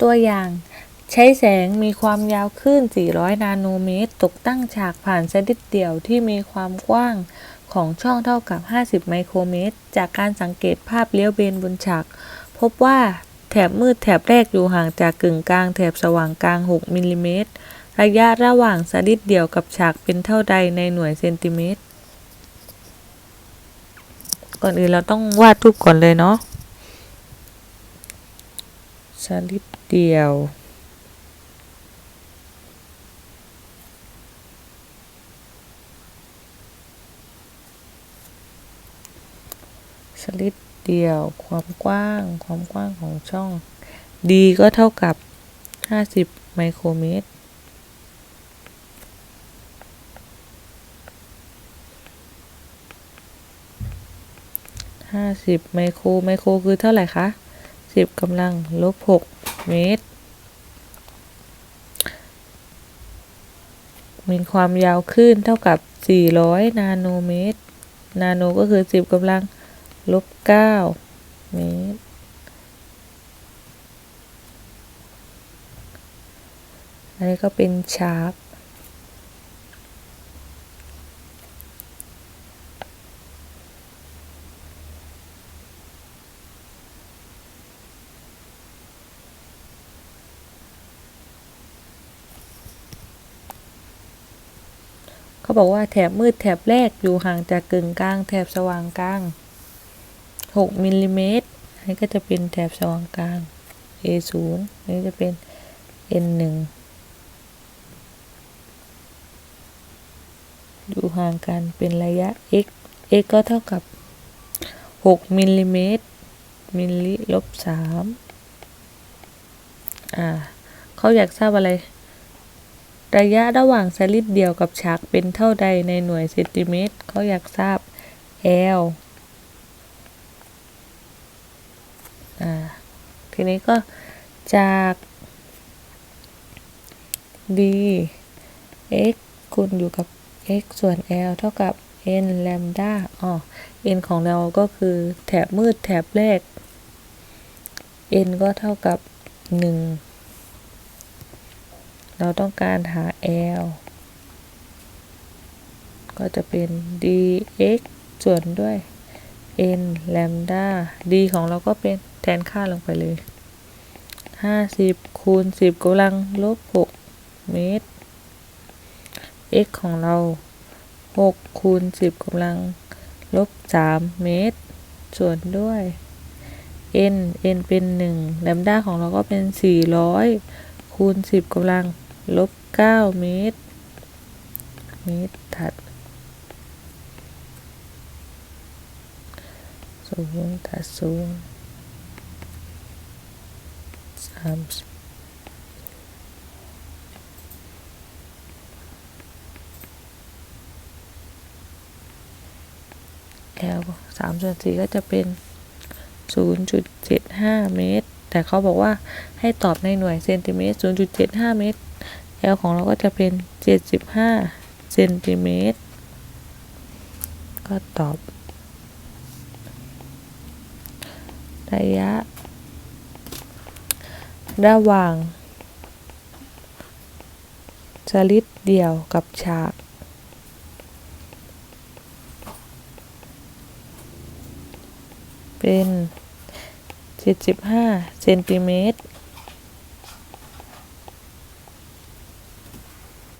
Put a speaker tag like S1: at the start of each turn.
S1: ตัวอย่าง ใช้แสงมีความยาวคลื่น 400 นาโนเมตร ตกตั้งฉากผ่านสดิดเดี่ยวที่มีความกว้างของช่องเท่ากับ 50 ไมโครเมตร จากการสังเกตภาพเลี้ยวเบนบนฉาก พบว่าแถบมืดแถบแรกอยู่ห่างจากกึ่งกลางแถบสว่างกลาง 6 มิลลิเมตร ระยะระหว่างสดิดเดี่ยวกับฉากเป็นเท่าใดในหน่วยเซนติเมตร ก่อนอื่นเราต้องวาดรูปก่อนเลยเนาะ สลิดเดี่ยว สลิดเดี่ยว ความกว้าง ความกว้างของช่อง d ก็เท่ากับ 50 ไมโครเมตรห้าสิบไมโคร ไมโครคือเท่าไหร่คะ สิบกำลังลบหกเมตร มีความยาวคลื่นเท่ากับสี่ร้อยนาโนเมตร นาโนก็คือสิบกำลังลบเก้าเมตร อันนี้ก็เป็นชาร์ป เขาบอกว่าแถบมืดแถบแรกอยู่ห่างจากกึ่งกลาง แถบสว่างกลาง 6มิลลิเมตรอันนี้ก็จะเป็นแถบสว่างกลาง A 0 อันนี้จะเป็น N 1 อยู่ห่างกันเป็นระยะ x x ก็เท่ากับ 6มิลลิเมตรมิลลิลบ3อ่าเขาอยากทราบอะไร ระยะระหว่างสลิดเดียวกับฉากเป็นเท่าใดในหน่วยเซนติเมตรเขาอยากทราบ L อ่าทีนี้ก็จาก d x คูณอยู่กับ x ส่วน l เท่ากับ n แลมดาอ๋อ n ของเราก็คือแถบมืดแถบแรก n ก็เท่ากับ 1 เราต้องการหา l ก็จะเป็น dx ส่วนด้วย n แลมดา d ของเราก็เป็นแทนค่าลงไปเลย 50 คูณ 10กำลังลบ 6 เมตร x ของเรา 6 คูณ 10กำลังลบ 3 เมตร ส่วนด้วย n n เป็น 1 แลมดาของเราก็เป็น 400 คูณ 10กำลัง ลบ9เมตร เมตรถัดศูนย์ถัดศูนย์สามสิบแล้วสามส่วนสี่ก็จะเป็นศูนย์จุดเจ็ดห้าเมตร แต่เขาบอกว่าให้ตอบในหน่วยเซนติเมตรศูนย์จุดเจ็ดห้าเมตร L ของเราก็จะเป็นเจ็ดสิบห้าเซนติเมตร ก็ตอบ ระยะ ระหว่างสลิดเดี่ยวกับฉากเป็น 75เซนติเมตร